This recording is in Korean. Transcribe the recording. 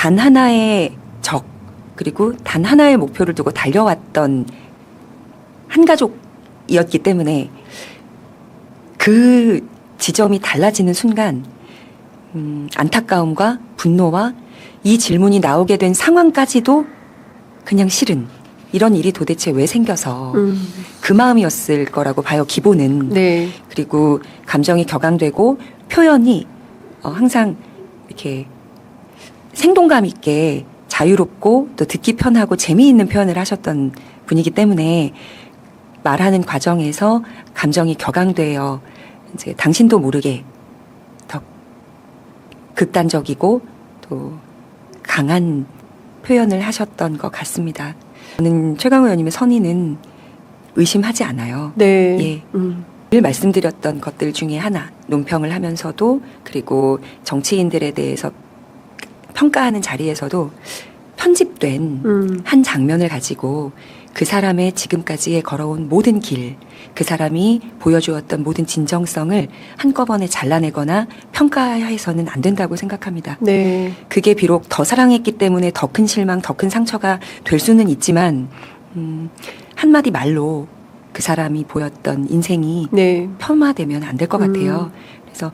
단 하나의 적 그리고 단 하나의 목표를 두고 달려왔던 한 가족이었기 때문에 그 지점이 달라지는 순간 음, 안타까움과 분노와 이 질문이 나오게 된 상황까지도 그냥 싫은 이런 일이 도대체 왜 생겨서 음. 그 마음이었을 거라고 봐요 기본은 네. 그리고 감정이 격앙되고 표현이 어, 항상 이렇게 생동감 있게 자유롭고 또 듣기 편하고 재미있는 표현을 하셨던 분이기 때문에 말하는 과정에서 감정이 격앙되어 이제 당신도 모르게 더 극단적이고 또 강한 표현을 하셨던 것 같습니다. 저는 최강 의원님의 선의는 의심하지 않아요. 네. 예. 음. 늘 말씀드렸던 것들 중에 하나, 논평을 하면서도 그리고 정치인들에 대해서 평가하는 자리에서도 편집된 음. 한 장면을 가지고 그 사람의 지금까지의 걸어온 모든 길, 그 사람이 보여주었던 모든 진정성을 한꺼번에 잘라내거나 평가해서는 안 된다고 생각합니다. 네. 그게 비록 더 사랑했기 때문에 더 큰 실망, 더 큰 상처가 될 수는 있지만, 음, 한마디 말로 그 사람이 보였던 인생이 네. 폄하되면 안 될것 음. 같아요. 그래서